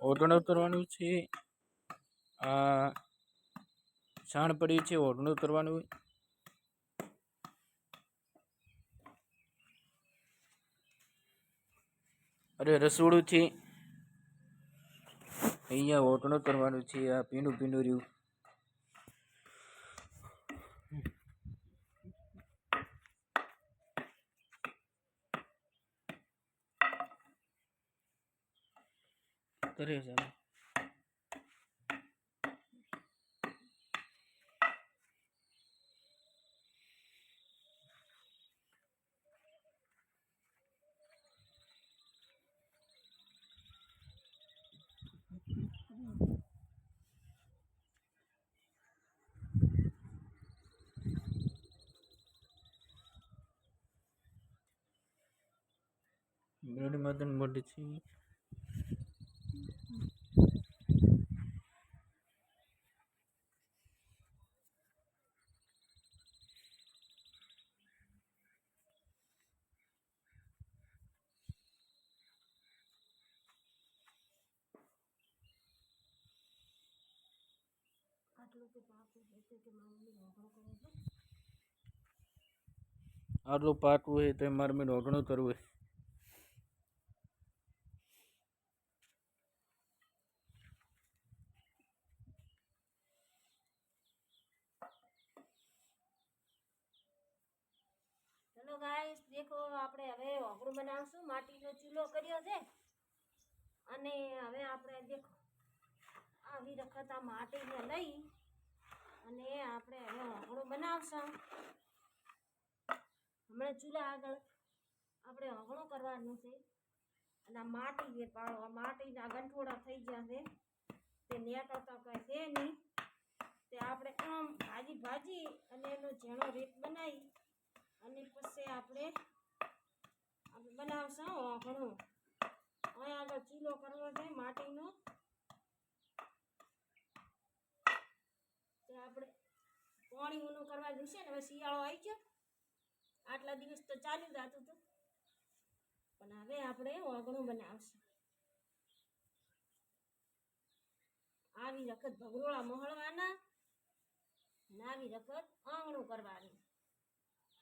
ઓઢણ ઉતરવાનું છે. આ છાણ પડ્યું છે ઓઢણ ઉતરવાનું. અરે, રસોડું છે. અહીંયા ઓટણું કરવાનું છે, આ પીંડું પીંડું રહ્યું. કરે છે હવે. મેળી મદન આટલું પાકવું હોય તો મારે મેં ઓઢણું કરવું હોય. દેખો આપણે હવે ઓગળું બનાવશું. માટીનો ચૂલો કર્યો છે. અને હવે આપણે દેખો, આવી રખતા માટીને લઈ અને આપણે એનો ઓગળું બનાવશું. હમણાં ચૂલા આગળ આપણે ઓગળું કરવાનું છે. અને આ માટી જે પાડો, આ માટીના ગંઠોડા થઈ ગયા છે. તે નેટો તો કંઈ છે નહીં. તે આપણે આમ ભાજી ભાજી અને એનો ઝીણો રીત બનાવી અને પછી આપણે આપણે બનાવશું ઓગણું અહીં આગળ ચૂલો કરવો છે માટીનો તે આપણે પાણી ઊનું કરવા દેશે ને, હવે શિયાળો આવી ગયો. આટલા દિવસ તો ચાલ્યું જતું હતું. પણ હવે આપણે ઓગણું બનાવશું. આવી વખત ભગરોળા મોહળવાના, ને આવી વખત આંગણું કરવાનું.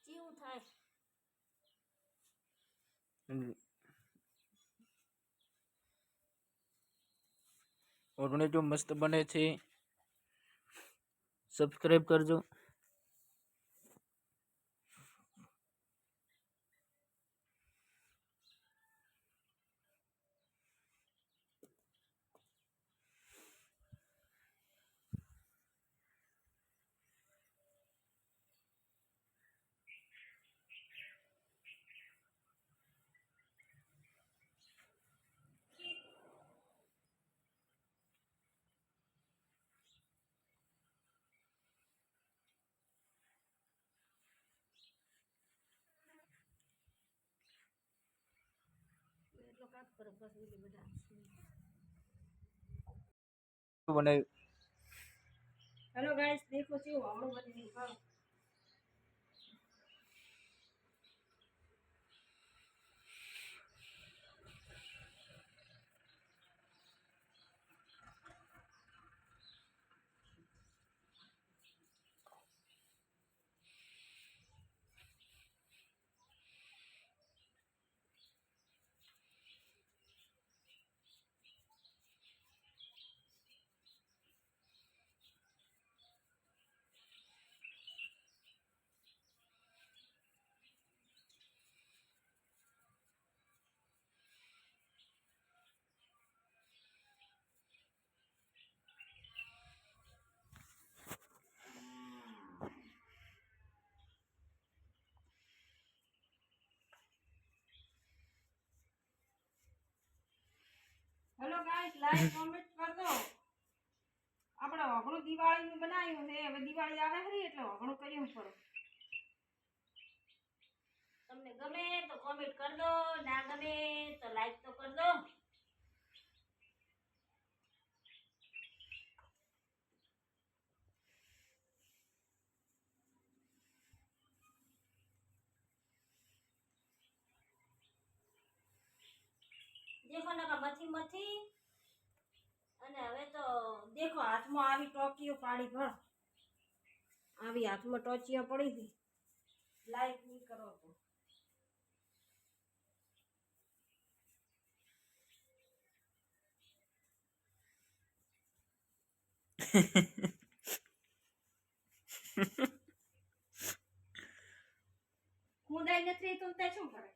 કેવું થાય? ઓઢણે જો મસ્ત બને છે સબસ્ક્રાઈબ કરજો. હેલો ગાઈસ દેખો છે હમણાં બની હેલો ગાઈસ લાઈક કોમેન્ટ કર દો. આપણે ઓગણું દિવાળીનું બનાવ્યું છે. હવે દિવાળી આવે ખરી એટલે ઓગણું કર્યું પડે તમને ગમે તો કોમેન્ટ કરજો દો ના ગમે તો લાઈક તો કર દેખો ના મથી મથી. અને હવે તો દેખો, હાથમાં આવી ટોકીઓ પાડી ભર. આવી હાથમાં ટોચીઓ પડી હતી. લાઈટ નહીં કરો તો. કુંડાઈ નથી, તો તે શું કરે?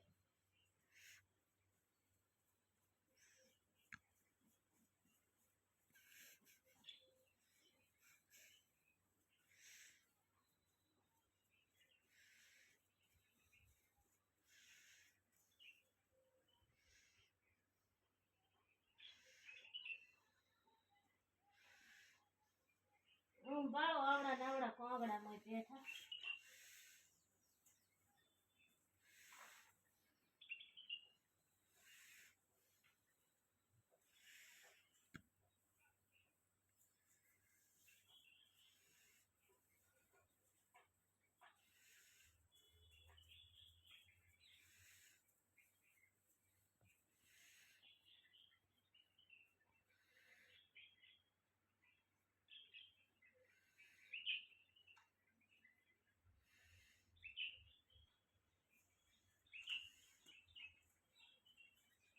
હું બાળો આવડા નાવડા કોગડામાં બેઠા.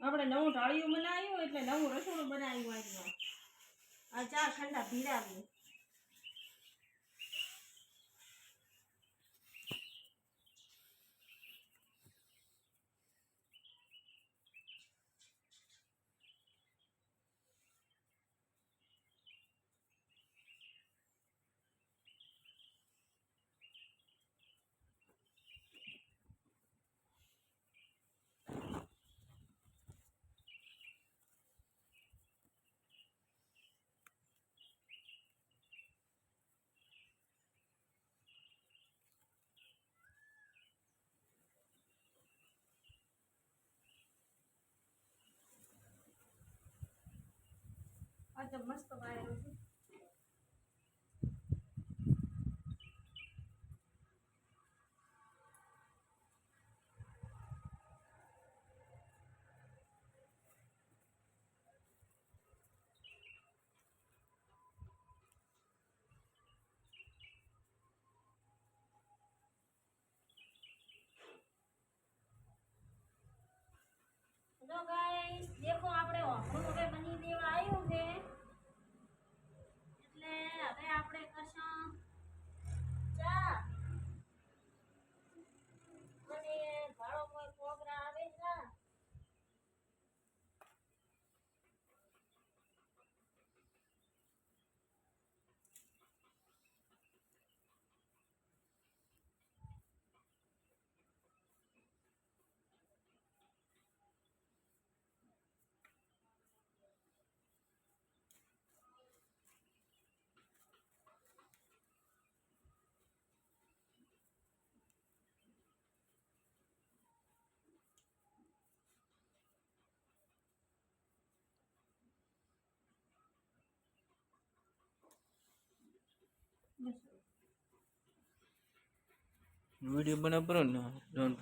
આપણે નવું ઢાળિયું બનાવ્યું એટલે નવું રસોડું બનાવ્યું અહીંયા આ ચાર ઠંડા ભીરાવી આ તો મસ્ત વાયરો છે. વિડીયો બનાવ કરો ને ડોન્ટ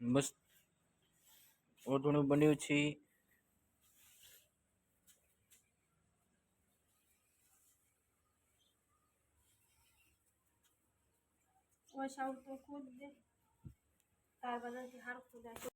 બસ ઓટોણું બન્યું છે કોઈ સાઉથ તો ખુદ દે તાર બધાથી હારું ખુદ